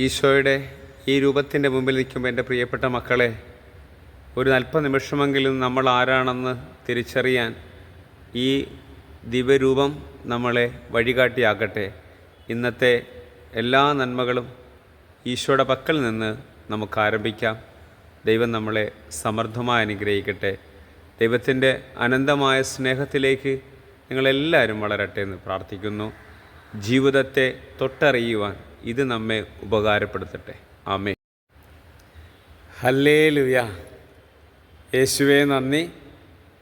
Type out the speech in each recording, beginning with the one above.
ഈശോയുടെ ഈ രൂപത്തിന്റെ മുമ്പിൽ നിൽക്കുമ്പോൾ എന്റെ പ്രിയപ്പെട്ട മക്കളെ ഒരു അല്പനിമിഷമെങ്കിലും നമ്മൾ ആരാണെന്ന് തിരിച്ചറിയാൻ ഈ ദിവ്യരൂപം നമ്മളെ വഴികാട്ടിയാകട്ടെ. ഇന്നത്തെ എല്ലാ നന്മകളും ഈശോയുടെ പക്കൽ നിന്ന് നമുക്ക് ആരംഭിക്കാം. ദൈവം നമ്മളെ സമൃദ്ധമായി അനുഗ്രഹിക്കട്ടെ. ദൈവത്തിന്റെ അനന്തമായ സ്നേഹത്തിലേക്ക് നിങ്ങളെല്ലാവരും വളരട്ടെ എന്ന് പ്രാർത്ഥിക്കുന്നു. ജീവിതത്തെ തൊട്ടറിയുവാൻ ഇത് നമ്മെ ഉപകാരപ്പെടുത്തട്ടെ. ആമേ ഹല്ലേ ലുയ യേശുവെ നന്ദി.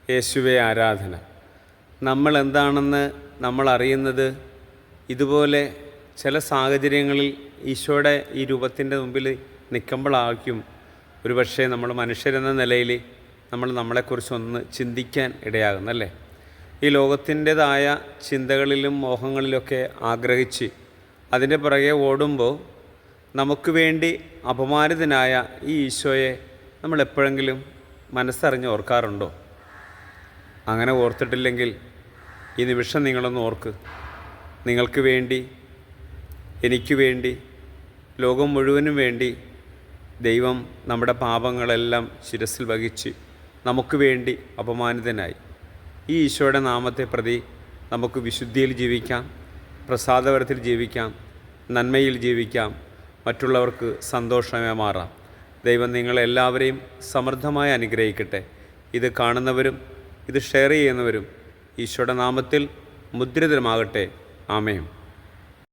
യേശുവെ ആരാധന. നമ്മൾ എന്താണെന്ന് നമ്മൾ അറിയുന്നത് ഇതുപോലെ ചില സാഹചര്യങ്ങളിൽ ഈശോയുടെ ഈ രൂപത്തിന്റെ മുമ്പിൽ നിൽക്കുമ്പോഴായിരിക്കും ഒരുപക്ഷെ നമ്മൾ മനുഷ്യരെന്ന നിലയിൽ നമ്മൾ നമ്മളെക്കുറിച്ചൊന്ന് ചിന്തിക്കാൻ ഇടയാകുന്നല്ലേ ഈ ലോകത്തിന്റെതായ ചിന്തകളിലും മോഹങ്ങളിലൊക്കെ ആഗ്രഹിച്ച് അതിന്റെ പുറകെ ഓടുമ്പോൾ നമുക്ക് വേണ്ടി അപമാനിതനായ ഈ ഈശോയെ നമ്മൾ എപ്പോഴെങ്കിലും മനസ്സറിഞ്ഞ് ഓർക്കാറുണ്ടോ? അങ്ങനെ ഓർത്തിട്ടില്ലെങ്കിൽ ഈ നിമിഷം നിങ്ങളൊന്ന് ഓർക്ക്. നിങ്ങൾക്ക് വേണ്ടി എനിക്ക് വേണ്ടി ലോകം മുഴുവനും വേണ്ടി ദൈവം നമ്മുടെ പാപങ്ങളെല്ലാം ശിരസിൽ വഹിച്ച് നമുക്ക് വേണ്ടി അപമാനിതനായി. ഈ ഈശോയുടെ നാമത്തെ പ്രതി നമുക്ക് വിശുദ്ധിയിൽ ജീവിക്കാം പ്രസാദപരത്തിൽ ജീവിക്കാം നന്മയിൽ ജീവിക്കാം. മറ്റുള്ളവർക്ക് സന്തോഷമേ മാറാം. ദൈവം നിങ്ങളെല്ലാവരെയും സമൃദ്ധമായി അനുഗ്രഹിക്കട്ടെ. ഇത് കാണുന്നവരും ഇത് ഷെയർ ചെയ്യുന്നവരും ഈശോയുടെ നാമത്തിൽ മുദ്രിതരമാകട്ടെ. ആമയും